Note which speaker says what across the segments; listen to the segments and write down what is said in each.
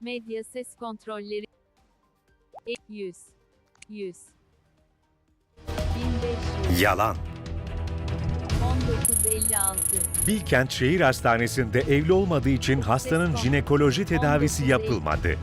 Speaker 1: Medya ses kontrolleri. E 100. 100. 1500.
Speaker 2: Yalan.
Speaker 1: 1956.
Speaker 2: Bilkent Şehir Hastanesi'nde evli olmadığı için hastanın jinekoloji tedavisi yapılmadı.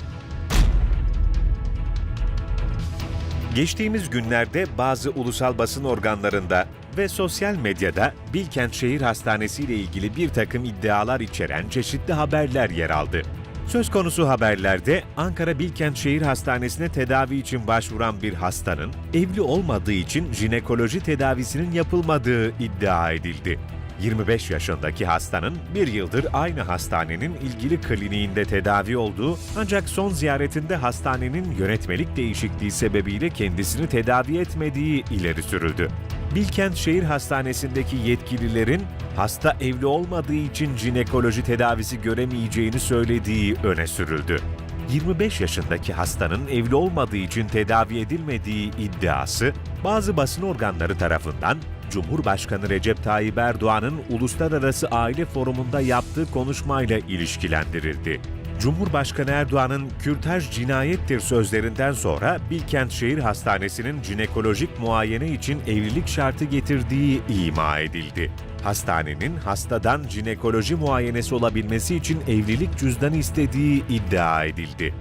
Speaker 2: Geçtiğimiz günlerde bazı ulusal basın organlarında ve sosyal medyada Bilkent Şehir Hastanesi ile ilgili bir takım iddialar içeren çeşitli haberler yer aldı. Söz konusu haberlerde Ankara Bilkent Şehir Hastanesi'ne tedavi için başvuran bir hastanın evli olmadığı için jinekoloji tedavisinin yapılmadığı iddia edildi. 25 yaşındaki hastanın bir yıldır aynı hastanenin ilgili kliniğinde tedavi olduğu ancak son ziyaretinde hastanenin yönetmelik değişikliği sebebiyle kendisini tedavi etmediği ileri sürüldü. Bilkent Şehir Hastanesi'ndeki yetkililerin hasta evli olmadığı için jinekoloji tedavisi göremeyeceğini söylediği öne sürüldü. 25 yaşındaki hastanın evli olmadığı için tedavi edilmediği iddiası bazı basın organları tarafından Cumhurbaşkanı Recep Tayyip Erdoğan'ın Uluslararası Aile Forumu'nda yaptığı konuşmayla ilişkilendirildi. Cumhurbaşkanı Erdoğan'ın kürtaj cinayettir sözlerinden sonra Bilkent Şehir Hastanesi'nin jinekolojik muayene için evlilik şartı getirdiği ima edildi. Hastanenin hastadan jinekoloji muayenesi olabilmesi için evlilik cüzdanı istediği iddia edildi.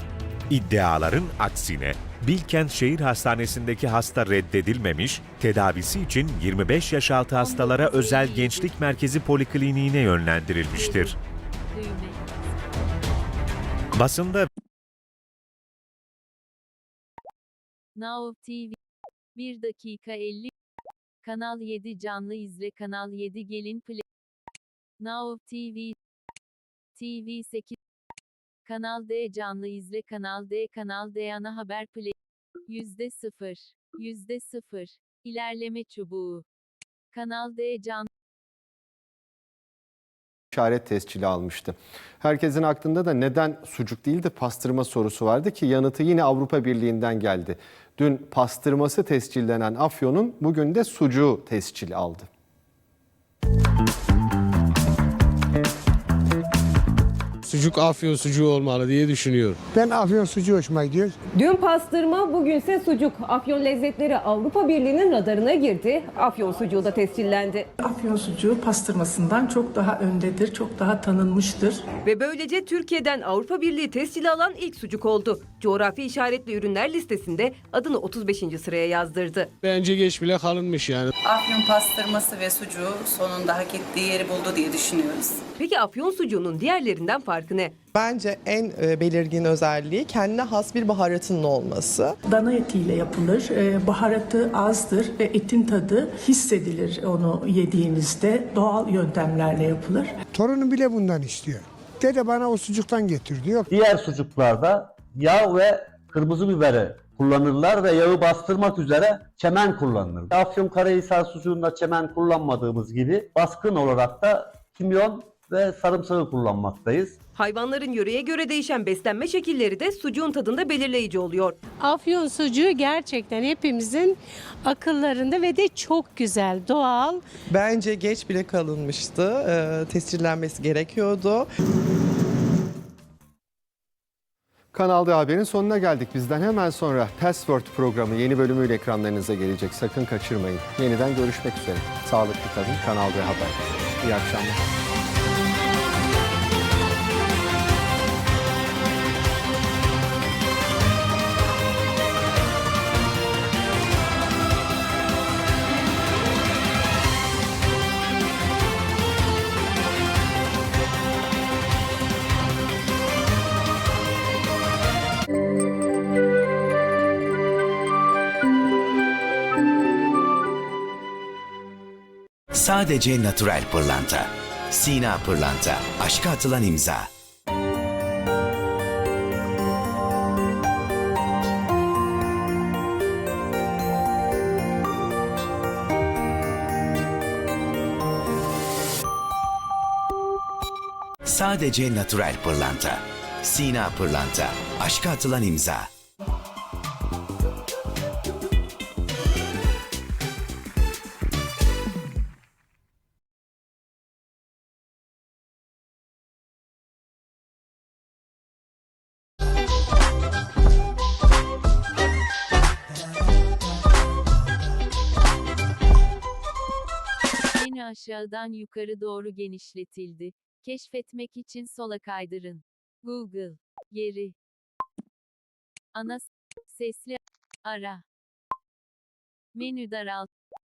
Speaker 2: İddiaların aksine Bilkent Şehir Hastanesi'ndeki hasta reddedilmemiş, tedavisi için 25 yaş altı hastalara özel gençlik merkezi polikliniğine yönlendirilmiştir. Basında
Speaker 1: Now TV. 1 dakika 50. Kanal 7 canlı izle Kanal 7 gelin play. Now TV. TV 8. Kanal D canlı izle Kanal D Kanal D ana haber play. Yüzde 0. Yüzde 0. İlerleme çubuğu. Kanal D canlı
Speaker 3: işaret tescili almıştı. Herkesin aklında da neden sucuk değil de pastırma sorusu vardı ki yanıtı yine Avrupa Birliği'nden geldi. Dün pastırması tescillenen Afyon'un bugün de sucuğu tescil aldı.
Speaker 4: Sucuk afyon sucuğu olmalı diye düşünüyorum.
Speaker 5: Ben afyon sucuğu hoşuma gidiyor.
Speaker 6: Dün pastırma, bugünse sucuk. Afyon lezzetleri Avrupa Birliği'nin radarına girdi. Afyon sucuğu da tescillendi.
Speaker 7: Afyon sucuğu pastırmasından çok daha öndedir, çok daha tanınmıştır.
Speaker 6: Ve böylece Türkiye'den Avrupa Birliği tescili alan ilk sucuk oldu. Coğrafi işaretli ürünler listesinde adını 35. sıraya yazdırdı.
Speaker 4: Bence geç bile kalınmış yani.
Speaker 8: Afyon pastırması ve sucuğu sonunda hak ettiği yeri buldu diye düşünüyoruz.
Speaker 6: Peki Afyon sucuğunun diğerlerinden farkı ne?
Speaker 9: Bence en e, belirgin özelliği kendine has bir baharatının olması.
Speaker 7: Dana etiyle yapılır, e, baharatı azdır ve etin tadı hissedilir onu yediğinizde. Doğal yöntemlerle yapılır.
Speaker 5: Torunum bile bundan istiyor. Dede bana o sucuktan getir diyor.
Speaker 10: Diğer sucuklarda yağ ve kırmızı biberi kullanırlar ve yağı bastırmak üzere çemen kullanılır. Afyon Karahisar sucuğunda çemen kullanmadığımız gibi baskın olarak da kimyon ve sarımsağı kullanmaktayız.
Speaker 6: Hayvanların yöreye göre değişen beslenme şekilleri de sucuğun tadında belirleyici oluyor.
Speaker 11: Afyon sucuğu gerçekten hepimizin akıllarında ve de çok güzel, doğal.
Speaker 9: Bence geç bile kalınmıştı. E, tescillenmesi gerekiyordu.
Speaker 3: Kanal D Haber'in sonuna geldik. Bizden hemen sonra Password programı yeni bölümüyle ekranlarınıza gelecek. Sakın kaçırmayın. Yeniden görüşmek üzere. Sağlıklı kalın. Kanal D Haber. İyi akşamlar.
Speaker 12: Sadece natürel pırlanta. Sina pırlanta. Aşka atılan imza. Sadece natürel pırlanta. Sina pırlanta. Aşka atılan imza.
Speaker 1: Aşağıdan yukarı doğru genişletildi. Keşfetmek için sola kaydırın. Google. Geri. Ana sesli ara. Menü daralt.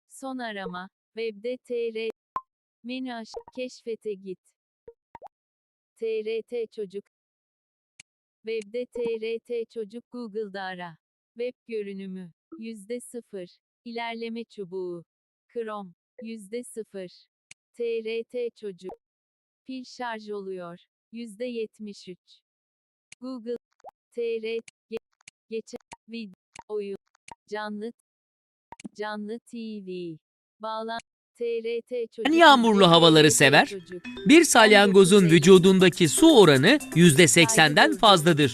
Speaker 1: Son arama. Webde tr. Menü aş. Keşfete git. TRT çocuk. Webde TRT çocuk Google'da ara. Web görünümü. Yüzde sıfır. İlerleme çubuğu. Chrome. Yüzde sıfır. TRT çocuk. Pil şarj oluyor. Yüzde yetmiş üç. Google. TRT. Ge geçen. Video. Oyun. Canlı. Canlı TV. Bağlan. TRT çocuk.
Speaker 13: yağmurlu
Speaker 1: yüzde
Speaker 13: havaları sever? Bir salyangozun vücudundaki su oranı %80'den fazladır.